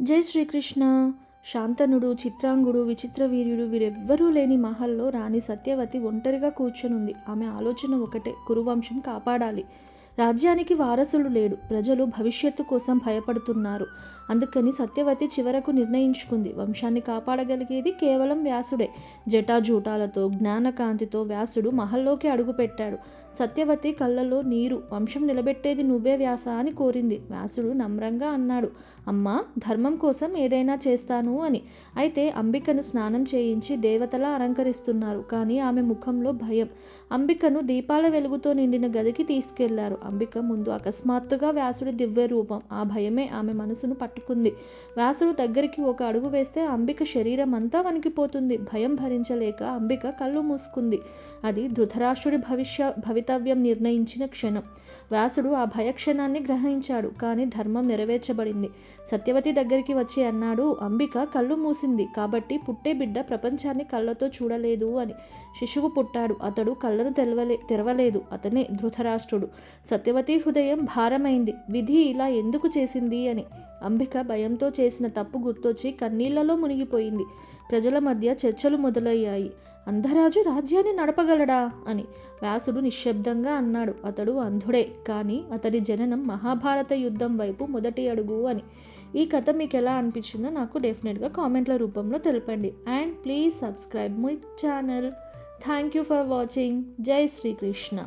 జై శ్రీకృష్ణ. శాంతనుడు చిత్రాంగుడు విచిత్ర వీర్యుడు వీరెవ్వరూ లేని మహల్లో రాణి సత్యవతి ఒంటరిగా కూర్చొనుంది. ఆమె ఆలోచన ఒకటే కురువంశం కాపాడాలి. రాజ్యానికి వారసుడు లేడు. ప్రజలు భవిష్యత్తు కోసం భయపడుతున్నారు. అందుకని సత్యవతి చివరకు నిర్ణయించుకుంది. వంశాన్ని కాపాడగలిగేది కేవలం వ్యాసుడే. జటాజూటాలతో జ్ఞానకాంతితో వ్యాసుడు మహల్లోకి అడుగుపెట్టాడు. సత్యవతి కళ్ళలో నీరు వంశం నిలబెట్టేది నువ్వే వ్యాస అని కోరింది. వ్యాసుడు నమ్రంగా అన్నాడు అమ్మా ధర్మం కోసం ఏదైనా చేస్తాను అని. అయితే అంబికను స్నానం చేయించి దేవతలా అలంకరిస్తున్నారు. కానీ ఆమె ముఖంలో భయం. అంబికను దీపాల వెలుగుతో నిండిన గదికి తీసుకెళ్ళారు. అంబిక ముందు అకస్మాత్తుగా వ్యాసుడి దివ్య రూపం ఆ భయమే ఆమె మనసును పట్టుకుంది. వ్యాసుడు దగ్గరికి ఒక అడుగు వేస్తే అంబిక శరీరం అంతా వణికిపోతుంది. భయం భరించలేక అంబిక కళ్ళు మూసుకుంది. అది ధృతరాష్ట్రుడి భవిష్య భవితవ్యం నిర్ణయించిన క్షణం. వ్యాసుడు ఆ భయక్షణాన్ని గ్రహించాడు కానీ ధర్మం నెరవేర్చబడింది. సత్యవతి దగ్గరికి వచ్చి అన్నాడు అంబిక కళ్ళు మూసింది కాబట్టి పుట్టే బిడ్డ ప్రపంచాన్ని కళ్ళతో చూడలేదు అని. శిశువు పుట్టాడు అతడు కళ్ళను తెరవలే తెరవలేదు అతనే ధృతరాష్ట్రుడు. సత్యవతి హృదయం భారమైంది. విధి ఇలా ఎందుకు చేసింది అని. అంబిక భయంతో చేసిన తప్పు గుర్తొచ్చి కన్నీళ్ళలో మునిగిపోయింది. ప్రజల మధ్య చర్చలు మొదలయ్యాయి. అంధరాజు రాజ్యాన్ని నడపగలడా అని. వ్యాసుడు నిశ్శబ్దంగా అన్నాడు. అతడు అంధుడే. కానీ అతడి జననం మహాభారత యుద్ధం వైపు మొదటి అడుగు అని. ఈ కథ మీకు ఎలా అనిపించిందో నాకు డెఫినెట్గా కామెంట్ల రూపంలో తెలపండి. And please subscribe my channel. Thank you for watching. జై శ్రీకృష్ణ